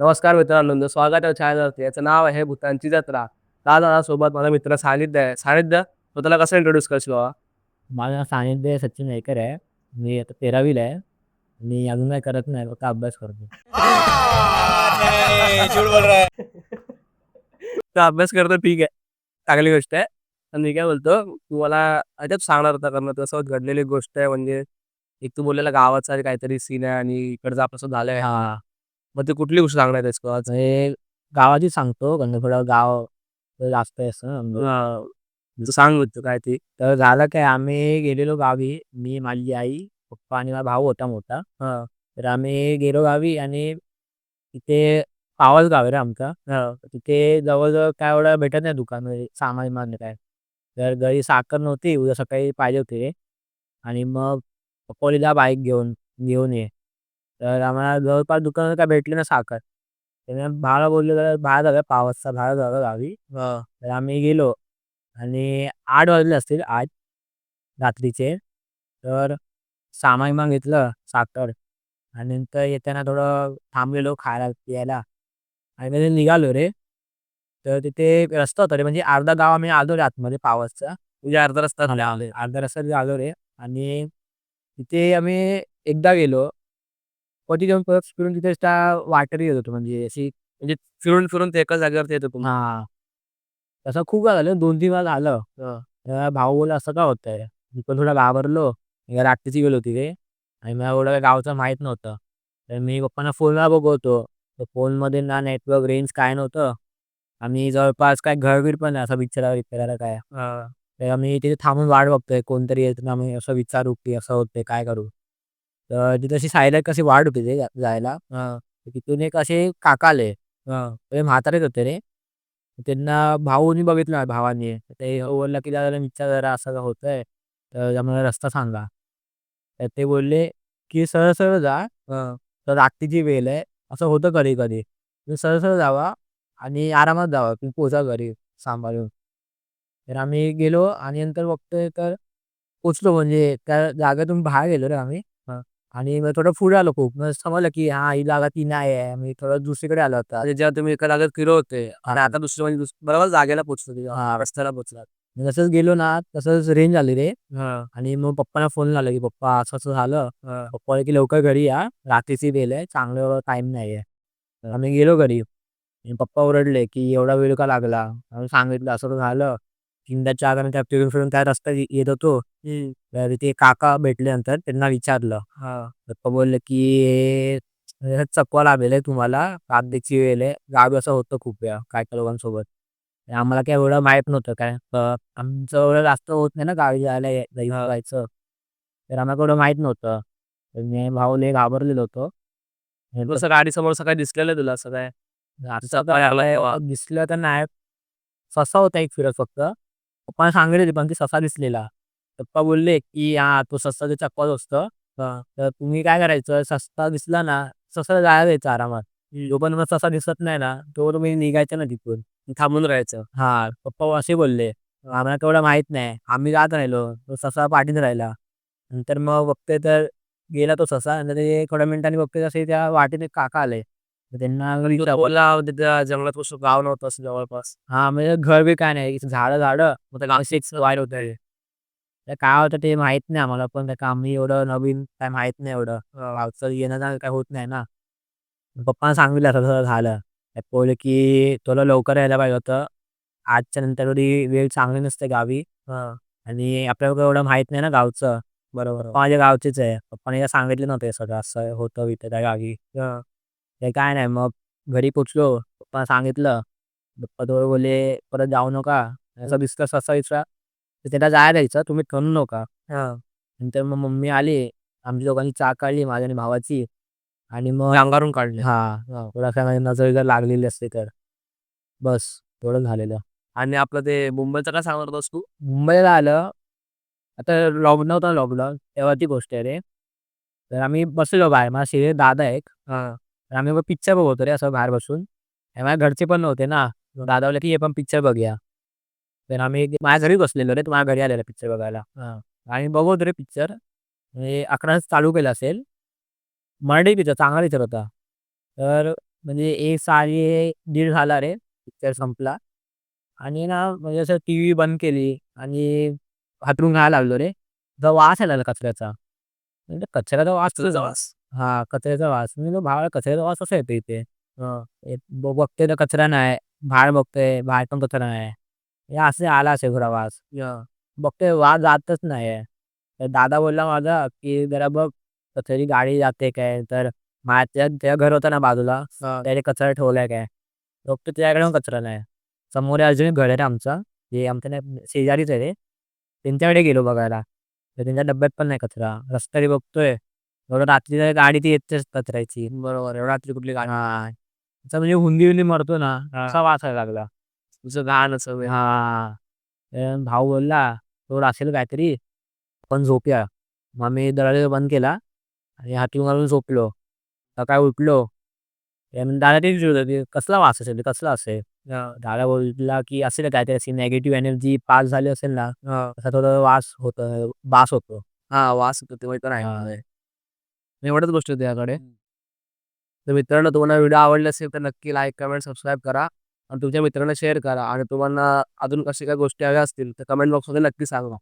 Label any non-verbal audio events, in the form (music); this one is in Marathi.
नमस्कार मित्रांनो स्वागत आहे चॅनलवरती याचं नाव आहे भूतांची जत्रा. आज सोबत माझा मित्र सानिध्य आहे. सानिध्य स्वतःला कसं इंट्रोड्यूस करशील बाबा? माझं नाव सानिध्य सचिन नाईकर आहे. मी आता तेरावीला आहे. मी अजून काय करत नाही फक्त अभ्यास करतो (laughs) तर अभ्यास करतो ठीक आहे. चांगली गोष्ट आहे. पण मी काय बोलतो तू मला याच्यात सांगणार होता कारण तसं घडलेली गोष्ट आहे. म्हणजे एक तू बोललेला गावाचा काहीतरी सीन आहे आणि इकडचं आपलं असं झालंय. हा. मग ते कुठली गोष्ट सांगणार आहेस का? म्हणजे गावाची सांगतो गणपतराव गाव जास्त आहे असं. हा. सांग होतं काय ते. तर झालं काय आम्ही गेलेलो गावी मी माझी आई पप्पा आणि माझा भाऊ होता मोठा. हा. तर आम्ही गेलो गावी आणि तिथे पावस गाव आहे रे आमचा. हा. तिथे जवळजवळ काय एवढं भेटत नाही दुकान सामान विमान काय. तर घरी साखर नव्हती उद्या सकाळी पाहिजे होते. आणि मग पप्पा बाईक घेऊन घेऊन ये. तर आम्हाला जवळपास दुकानात काय भेटली ना साखर. त्याने भावाला बोललो तर बाहेर झालं पावसचा बाहेर झालं गावी. हा. तर आम्ही गेलो आणि आठ वाजले असतील आठ रात्रीचे. तर सामान विमान घेतलं साखर आणि नंतर येताना थोडं थांबलेलो खायला प्यायला. आणि मग निघालो रे. तर तिथे एक रस्ता होता रे म्हणजे अर्धा गाव आम्ही आलो रे आतमध्ये पावसचा. तुझ्या अर्धा रस्ता आले अर्धा रस्ता आलो रे. आणि तिथे आम्ही एकदा गेलो. कधी जाऊन परत फिरून तिथे वाटेरी येत होतो. म्हणजे अशी म्हणजे फिरून फिरून ते एकाच जागेवरती येतो तुम्ही हा. तसं खूप वेळा झालं. दोन तीन वेळा झालं. हा. तेव्हा भाऊ बोला असं का होतंय? मी पण थोडा घाबरलो. रात्रीची गेलो होती रे आणि मला एवढं काही गावचं माहीत नव्हतं. तर मी पप्पांना फोनला बघवतो. तर फोनमध्ये ना नेटवर्क रेंज काय नव्हतं. आणि जवळपास काय घरबीर पण नाही. असं विचारावं विचारायला काय. हा. तर आम्ही तिथे थांबून वाट बघतोय. कोणतरी येत ना आम्ही असं विचारू की असं होतंय काय करू? तर तिथे अशी साईडला कशी वाट होती ते जा- जायला. हा. तर तिथून एक असे काका आले. हा. ते म्हातारेच होते रे. त्यांना भाऊनी बघितलं भावानी. ते बोलला की दादा विचार जरा असं होतंय. तर आम्हाला रस्ता सांगा. तर ते बोलले की सरळ सरळ जा. हा. तर रात्रीची वेळ आहे. असं होतं कधी कधी. तुम्ही सरळ सरळ जावा आणि आरामात जावा. तुम्ही पोचा घरी सांभाळून. तर आम्ही गेलो आणि नंतर बघतोय तर पोचलो. म्हणजे त्या जागेतून बाहेर गेलो रे आम्ही. आणि मग थोडं पुढे आलो खूप. मग समजलं की हा ही जागा ती नाही आहे. आम्ही थोडं दुसरीकडे आलो होता म्हणजे जेव्हा तुम्ही एका जागेत फिरत होते आणि आता दुसरं म्हणजे दुस- बरोबर जागेला पोहोचलो तुम्ही. हा. रस्त्याला पोहोचला जसंच गेलो ना तसंच रेंज आली रे. आणि मग पप्पांना फोन लावला की पप्पा असं असं झालं. पप्पा बोलले की लवकर घरी या. रात्रीची वेळ आहे. चांगलं टाइम नाही आहे. आम्ही गेलो घरी. आणि पप्पा ओरडले की एवढा वेळ का लागला? आम्ही सांगितलं असं असं झालं. तीनदा चार आणि त्या फिरून फिरून त्या रस्त्यात ये- येत होतो. हम्म. तर ते काका भेटले नंतर त्यांना विचारलं. हा. पप्पा बोलले की हे हे चकवा आहे तुम्हाला. रात्रीची वेळ आहे. गावी असं होतं खूप वेळा काय काय लोकांसोबत? आम्हाला काय एवढं माहीत नव्हतं. काय तर आमचं एवढं जास्त होत नाही ना गावी जायला या- हा. जायचं. तर आम्हाला एवढं माहीत नव्हतं. तर मी भाऊ लय घाबरलेलो होतो. हे गाडी समोर सकाळी दिसलेलं आहे तुला असं काय. दिसलं तर नाही. ससा होता एक फिरत फक्त. पप्पाने सांगितले पण की ससा दिसलेला. पप्पा बोलले की हा तो ससा चक्काच असतं. हा. तर तुम्ही काय करायचं? ससा दिसला ना ससा जायला द्यायचं आरामात. जोपर्यंत ससा दिसत नाही ना तो तुम्ही निघायचं ना तिथून. थांबून राहायचं. हा पप्पा असे बोलले. आम्हाला तेवढं माहीत नाही. आम्ही जात राहिलो. तो ससा पाठीत राहिला. नंतर मग बघते तर गेला तो ससा. आणि ते थोड्या मिनिटांनी बघते तसे त्या वाटेत एक काका आले. त्यांना ओला जंगलात कसं गाव नव्हतं असं जवळपास. हा म्हणजे घर बी काय नाही झाडं झाडं. मग त्या गावशीच वायर होत ते काय होतं ते माहीत नाही आम्हाला पण काय आम्ही एवढं नवीन काय माहीत नाही एवढं. गावचं येणं जाणं काय होत नाही ना. पप्पाने सांगितलं असं झालं. बोलले की तुला लवकर यायला पाहिजे होतं. आजच्या नंतर एवढी वेळ चांगली नसते गावी. आणि आपल्याला एवढं माहीत नाही ना गावचं. बरोबर. पप्पा माझ्या गावचेच आहे. पप्पाने सांगितलं नव्हतं सगळं. असं होतं इथे त्या गावी. ते काय नाही मग घरी पोचलो पप्पा सांगितलं पप्पा थोडं बोलले परत जाऊ नका. असं दिसतं ससा विसरा तर त्याला जायला द्यायचं तुम्ही ठरू नका. हा. नंतर मग मम्मी आली आमच्या दोघांनी चहा काढली माझ्या आणि भावाची. आणि मग अंगारून काढले. हा थोडासा माझी नजर जर लागलेली असते तर. बस थोडं झालेलं. आणि आपलं ते मुंबईचं काय सांगणार होतास तू? मुंबईला आलं. आता लॉकडाऊन होता लॉकडाऊन तेव्हा ती गोष्ट आहे रे. तर आम्ही बसलेलो बाहेर माझा सिरियल दादा एक. हा. आम्ही पिक्चर बघतो रे असं बाहेर बसून. माझ्या घरचे पण नव्हते ना. दादा बोलले की हे पण पिक्चर बघूया. तर आम्ही माझ्या घरी बसलेलो रे माझ्या घरी आलेला पिक्चर बघायला. आणि बघतो रे पिक्चर म्हणजे अकरा चालू केलं असेल. मराठी पिक्चर चांगला पिक्चर होता. तर म्हणजे एक साडे दीड झाला रे पिक्चर संपला. आणि ना म्हणजे असं टी व्ही बंद केली. आणि हातरून घायला लागलो रे. वास यायला लागला कचऱ्याचा. म्हणजे कचऱ्याचा वास. तुझा वास. हा कचऱ्याचा वास. मी भावाला कचऱ्याचा वास कसा येतो इथे. ए, ब- बघतोय तर कचरा नाही. बाहेर बघतोय बाहेर पण कचरा नाही. हे असे आला असेल थोडा वास. बघतोय वास जातच नाही तर दादा बोलला माझा की जरा बघ कचऱ्याची गाडी जाते काय? तर माझ्या त्या घर होतं ना बाजूला. त्याने कचरा ठेवलाय काय? बघतो त्याच्याकडे पण कचरा नाही. समोर अजून एक घर आहे रे आमचा. जे आमच्या नाही शेजारीच आहे रे त्यांच्याकडे गेलो बघायला. तर त्यांच्या डब्यात पण नाही कचरा. रस्त्याने बघतोय. एवढं रात्री गाडी ती येतेच कचऱ्याची बरोबर एवढा रात्री कुठली गाडी हा. असं म्हणजे हुंदी हुंदी मरतो ना हा. असा वास लागला. तुझं घाण असं. हा. तर भाऊ बोलला तो असेल काहीतरी पण झोपूया. मग मी दरवाजा बंद केला आणि हाती घालून झोपलो. सकाळी उठलो. दादा तेच विचारत होते, कसला वास असेल कसला असेल? दादा बोलला की असेल काहीतरी अशी नेगेटिव्ह एनर्जी पास झाली असेल ना. तसा थोडा वास होत बास होतो. हा वास येतो ते माहिती नाही हा. मला. एवढ्याच गोष्टी होत्या याकडे. तर मित्रांनो तुम्हाला व्हिडिओ आवडला असेल तर नक्की लाईक कमेंट सबस्क्राईब करा आणि तुमच्या मित्रांना शेअर करा आणि तुम्हाला अजून कशी काय गोष्टी हव्या असतील तर कमेंट बॉक्समध्ये नक्की सांगा.